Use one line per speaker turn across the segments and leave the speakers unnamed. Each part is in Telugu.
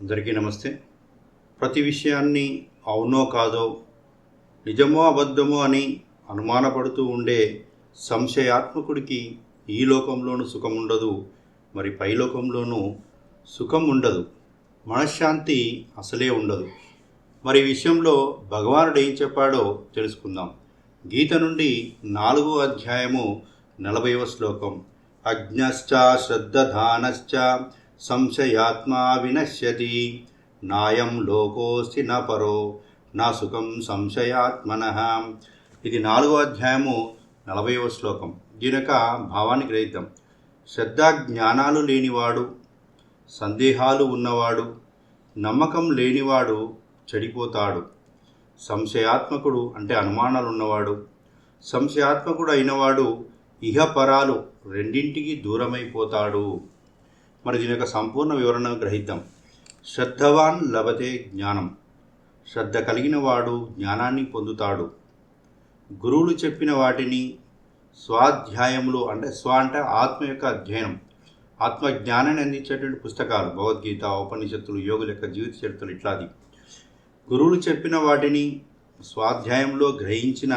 అందరికీ నమస్తే. ప్రతి విషయాన్ని అవునో కాదో నిజమో అబద్ధమో అని అనుమానపడుతూ ఉండే సంశయాత్మకుడికి ఈ లోకంలోనూ సుఖం ఉండదు మరి పైలోకంలోనూ సుఖం ఉండదు మనశ్శాంతి అసలే ఉండదు. మరి విషయంలో భగవానుడు ఏం చెప్పాడో తెలుసుకుందాం. గీత నుండి నాలుగో అధ్యాయము నలభైవ శ్లోకం. అజ్ఞశ్చ శ్రద్ధధానశ్చ సంశయాత్మా వినశ్యతి నాయం లోకోస్తి న పరో నా సుఖం సంశయాత్మన. ఇది నాలుగో అధ్యాయము నలభైవ శ్లోకం. దీని యొక్క భావాన్ని గ్రహిద్దాం. శ్రద్ధ జ్ఞానాలు లేనివాడు సందేహాలు ఉన్నవాడు నమ్మకం లేనివాడు చెడిపోతాడు. సంశయాత్మకుడు అంటే అనుమానాలు ఉన్నవాడు సంశయాత్మకుడు అయినవాడు ఇహపరాలు రెండింటికి దూరమైపోతాడు. మరి దీని యొక్క సంపూర్ణ వివరణ గ్రహిద్దాం శ్రద్ధవాన్ లభతే జ్ఞానం. శ్రద్ధ కలిగిన వాడు జ్ఞానాన్ని పొందుతాడు. గురువులు చెప్పిన వాటిని స్వాధ్యాయములు అంటే స్వ అంటే ఆత్మ యొక్క అధ్యయనం. ఆత్మ జ్ఞానాన్ని అందించేటువంటి పుస్తకాలు భగవద్గీత ఉపనిషత్తులు యోగుల యొక్క జీవిత చరిత్రలు ఇట్లాది. గురువులు చెప్పిన వాటిని స్వాధ్యాయంలో గ్రహించిన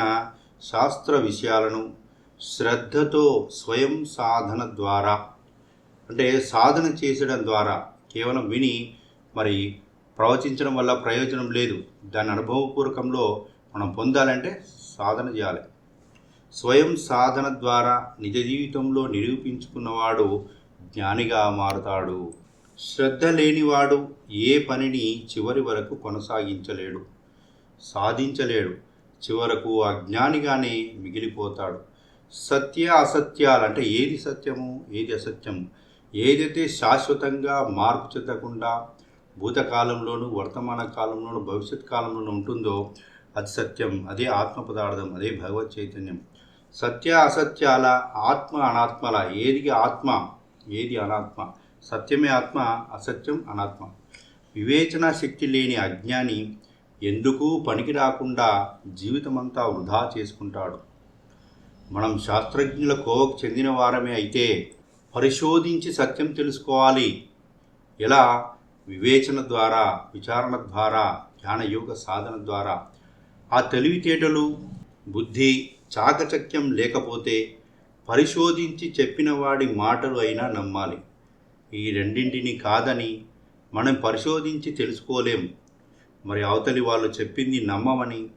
శాస్త్ర విషయాలను శ్రద్ధతో స్వయం సాధన ద్వారా అంటే సాధన చేసడం ద్వారా కేవలం విని మరి ప్రవచించడం వల్ల ప్రయోజనం లేదు. దాని అనుభవపూర్వకంలో మనం పొందాలంటే సాధన చేయాలి. స్వయం సాధన ద్వారా నిజ జీవితంలో నిరూపించుకున్నవాడు జ్ఞానిగా మారుతాడు. శ్రద్ధ లేనివాడు ఏ పనిని చివరి వరకు కొనసాగించలేడు. సాధించలేడు. చివరకు అజ్ఞానిగానే మిగిలిపోతాడు. సత్య అసత్యాలు అంటే ఏది సత్యము? ఏది అసత్యము? ఏదైతే శాశ్వతంగా మార్పు చెందకుండా భూతకాలంలోనూ వర్తమాన కాలంలోనూ భవిష్యత్ కాలంలోనూ ఉంటుందో అది సత్యం అదే ఆత్మ పదార్థం అదే భగవత్ చైతన్యం. సత్య అసత్యాల ఆత్మ అనాత్మల ఏది ఆత్మ ఏది అనాత్మ? సత్యమే ఆత్మ అసత్యం అనాత్మ. వివేచన శక్తి లేని అజ్ఞాని ఎందుకు పనికి రాకుండా జీవితమంతా వృధా చేసుకుంటాడు? మనం శాస్త్రజ్ఞుల కోవకు చెందిన వారమే అయితే పరిశోధించి సత్యం తెలుసుకోవాలి. ఎలా? వివేచన ద్వారా విచారణ ద్వారా ధ్యానయోగ సాధన ద్వారా. ఆ తెలివితేటలు బుద్ధి చాకచక్యం లేకపోతే పరిశోధించి చెప్పిన వాడి మాటలు అయినా నమ్మాలి. ఈ రెండింటిని కాదని మనం పరిశోధించి తెలుసుకోలేం. మరి అవతలి వాళ్ళు చెప్పింది నమ్మమని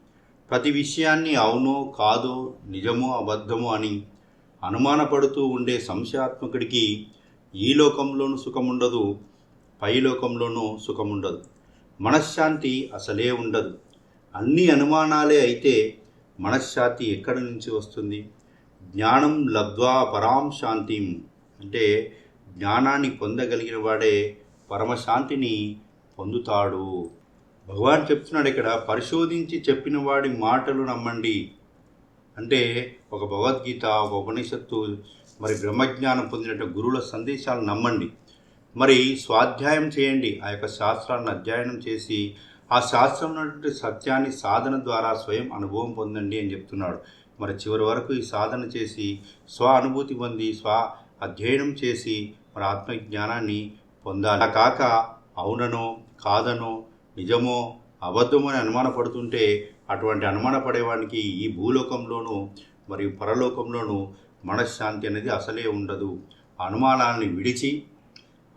ప్రతి విషయాన్ని అవునో కాదో నిజమో అబద్ధమో అని అనుమానపడుతూ ఉండే సంశయాత్మకుడికి ఈ లోకంలోనూ సుఖముండదు పైలోకంలోనూ సుఖముండదు. మనశ్శాంతి అసలే ఉండదు. అన్ని అనుమానాలే అయితే మనశ్శాంతి ఎక్కడి నుంచి వస్తుంది? జ్ఞానం లబ్ధ్వా పరాం శాంతిం. అంటే జ్ఞానాన్ని పొందగలిగిన వాడే పరమశాంతిని పొందుతాడు. భగవాన్ చెప్తున్నాడు ఇక్కడ పరిశోధించి చెప్పిన వాడి మాటలు నమ్మండి. అంటే ఒక భగవద్గీత ఒక ఉపనిషత్తు మరి బ్రహ్మజ్ఞానం పొందినట్టు గురువుల సందేశాలు నమ్మండి. మరి స్వాధ్యాయం చేయండి. ఆ యొక్క శాస్త్రాలను అధ్యయనం చేసి ఆ శాస్త్రం సత్యాన్ని సాధన ద్వారా స్వయం అనుభవం పొందండి అని చెప్తున్నాడు. మరి చివరి వరకు ఈ సాధన చేసి స్వ అనుభూతి పొంది స్వ అధ్యయనం చేసి మరి ఆత్మజ్ఞానాన్ని పొందాలి. కాక అవుననో కాదనో నిజమో అబద్ధమో అని అనుమానపడుతుంటే అటువంటి అనుమానపడేవానికి ఈ భూలోకంలోనూ మరియు పరలోకంలోనూ మనశ్శాంతి అనేది అసలే ఉండదు. అనుమానాన్ని విడిచి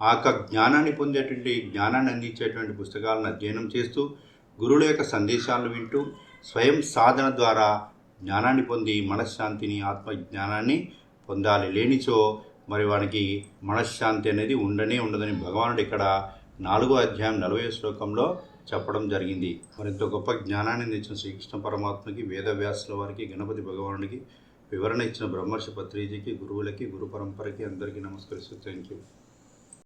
ఆ యొక్క జ్ఞానాన్ని పొందేటువంటి జ్ఞానాన్ని అందించేటువంటి పుస్తకాలను అధ్యయనం చేస్తూ గురువుల యొక్క సందేశాలను వింటూ స్వయం సాధన ద్వారా జ్ఞానాన్ని పొంది మనశ్శాంతిని ఆత్మ జ్ఞానాన్ని పొందాలి. లేనిచో మరి వానికి మనశ్శాంతి అనేది ఉండనే ఉండదని భగవానుడు ఇక్కడ నాలుగో అధ్యాయం నలభై శ్లోకంలో చెప్పడం జరిగింది. మరింత గొప్ప జ్ఞానాన్ని అందించిన శ్రీకృష్ణ పరమాత్మకి వేదవ్యాసుల వారికి గణపతి భగవానుడికి వివరణ ఇచ్చిన బ్రహ్మర్షి పత్రిజీకి గురువులకి గురు పరంపరకి అందరికీ నమస్కరిస్తూ థ్యాంక్ యూ